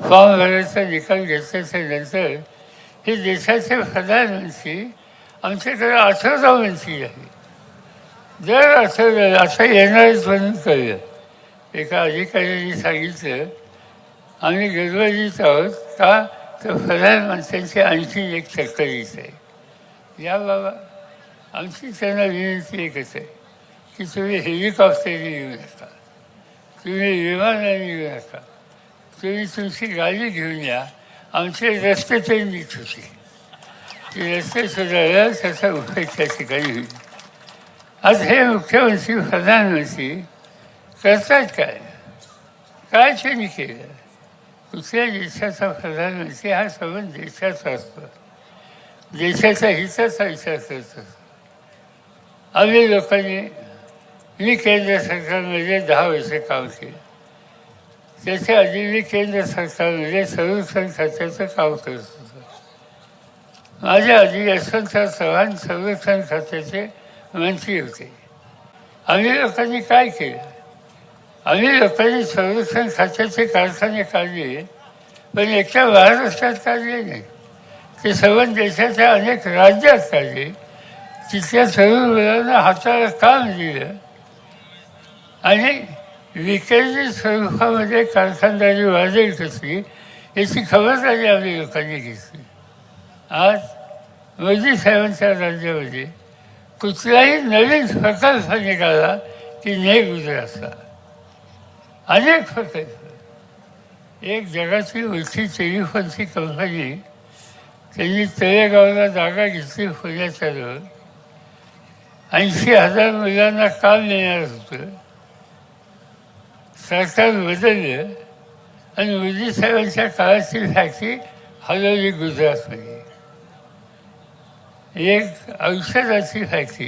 Form भरायचा निकाल घेतल्याच्या नंतर हे देशाचे प्रधानमंत्री आमच्याकडे अठरा मंत्री आहे जर असं असं येणारच म्हणून कळलं. एका अधिकाऱ्यांनी सांगितलं आम्ही गडबडीत आहोत का? तर प्रधानमंत्र्यांची आणखी एक चक्कर येत आहे या बाबा आमची त्यांना विनंती एकच आहे की तुम्ही हेलिकॉप्टरने येऊ नका. तुम्ही विमानाने येऊ नका. तुम्ही तुमची गाडी घेऊन या. आमचे रस्ते तरी नीट होते ते रस्ते सुधारल्या त्याचा उपयोग त्या ठिकाणी होईल. आज हे मुख्यमंत्री प्रधानमंत्री करतात काय? काय त्यांनी केलं? कुठल्या देशाचा प्रधानमंत्री? हा संबंध देशाचा असतो. देशाच्या हिताचा विचार करत. असतो आम्ही लोकांनी मी केंद्र सरकारमध्ये दहा वर्ष काम केलं. त्याच्या आधी मी केंद्र म्हणजे संरक्षण खात्याचं काम करत होतो. माझ्या आधी यशवंतराव चव्हाण संरक्षण खात्याचे मंत्री होते. आम्ही लोकांनी काय केलं? आम्ही लोकांनी संरक्षण खात्याचे कारखाने काढले पण एकट्या महाराष्ट्रात काढले नाही. ते सर्व देशाच्या अनेक राज्यात काढले. तिथल्या सर्व मुलांना हाताला काम दिलं आणि विकेंद्रित स्वरूपामध्ये कारखानदारी वाजेल कशी याची खबरदारी आम्ही लोकांनी घेतली. आज मोदी साहेबांच्या राज्यामध्ये कुठलाही नवीन प्रकल्प निघाला की नाही गुजरातचा. अनेक प्रकल्प. एक जगाची मोठी टेलिफोनची कंपनी त्यांनी तळेगावला जागा घेतली पुण्याच्या जवळ. ऐंशी हजार मुलांना काम देणार होतं. सरकार बदललं आणि मोदी साहेबांच्या काळाची फॅक्टरी हलवली गुजरातमध्ये एक औषधाची फॅक्टरी